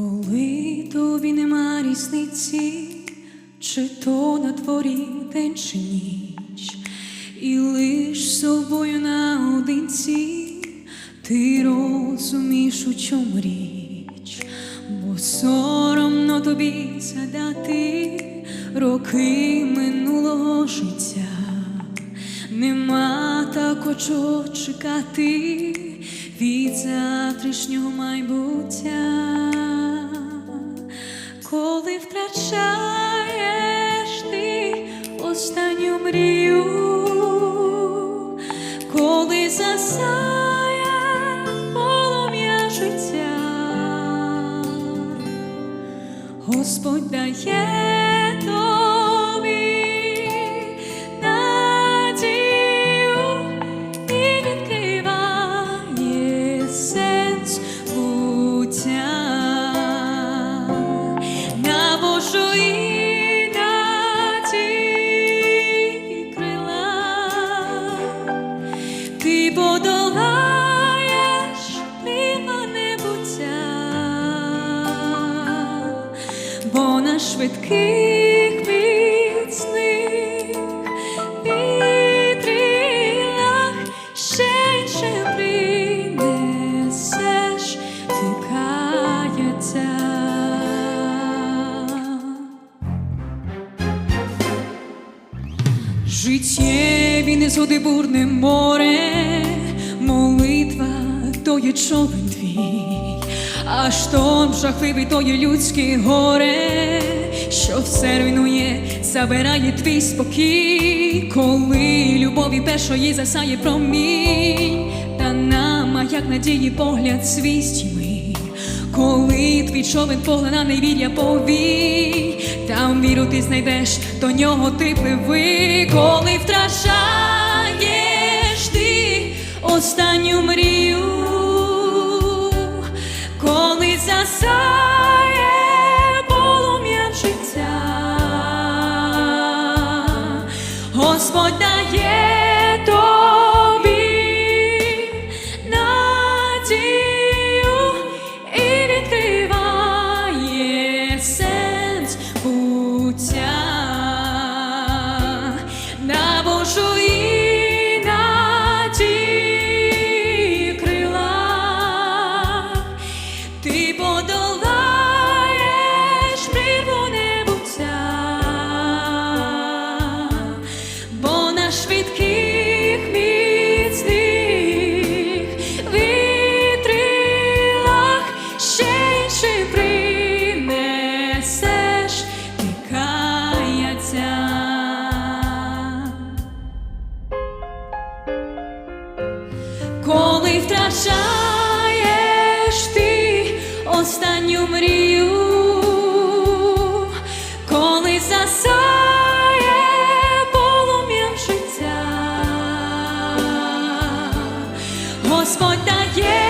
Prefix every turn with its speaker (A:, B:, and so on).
A: Коли тобі нема різниці, чи то на дворі день чи ніч, і лиш собою наодинці, ти розумієш, у чому річ, бо соромно тобі згадати роки минулого життя. Нема такого чого чекати від завтрашнього майбуття, коли втрачаєш ти останню мрію, коли засає полум'я життя, Господь дає тобі швидких міцних вітрилах ще принесеш ти каяття. Життєві незгоди бурне море, молитва то є човен твій, а шторм жахливий то є людське горе, що все руйнує, забирає твій спокій, коли любові першої засає промінь, та нам, як надії погляд свій стіми, коли твій човен поглинаний вір'я повій, там віру ти знайдеш, до нього ти пливи, коли втрачаєш ти останню мрію, Господь останню мрію, коли засає полум'ям життя, Господь дає